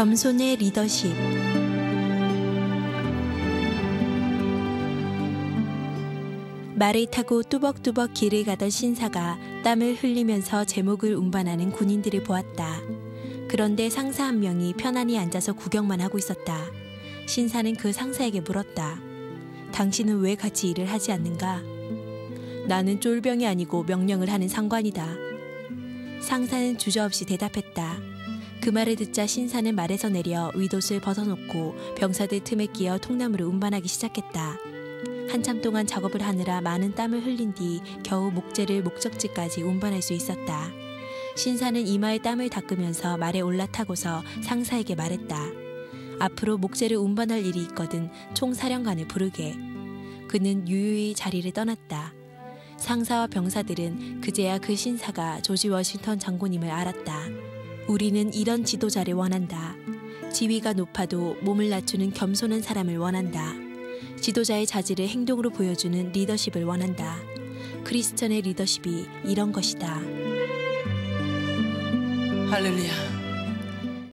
겸손의 리더십 말을 타고 뚜벅뚜벅 길을 가던 신사가 땀을 흘리면서 제목을 운반하는 군인들을 보았다. 그런데 상사 한 명이 편안히 앉아서 구경만 하고 있었다. 신사는 그 상사에게 물었다. 당신은 왜 같이 일을 하지 않는가? 나는 쫄병이 아니고 명령을 하는 상관이다. 상사는 주저없이 대답했다. 그 말을 듣자 신사는 말에서 내려 윗옷을 벗어놓고 병사들 틈에 끼어 통나무를 운반하기 시작했다. 한참 동안 작업을 하느라 많은 땀을 흘린 뒤 겨우 목재를 목적지까지 운반할 수 있었다. 신사는 이마에 땀을 닦으면서 말에 올라타고서 상사에게 말했다. 앞으로 목재를 운반할 일이 있거든 총사령관을 부르게. 그는 유유히 자리를 떠났다. 상사와 병사들은 그제야 그 신사가 조지 워싱턴 장군임을 알았다. 우리는 이런 지도자를 원한다. 지위가 높아도 몸을 낮추는 겸손한 사람을 원한다. 지도자의 자질을 행동으로 보여주는 리더십을 원한다. 크리스천의 리더십이 이런 것이다. 할렐루야.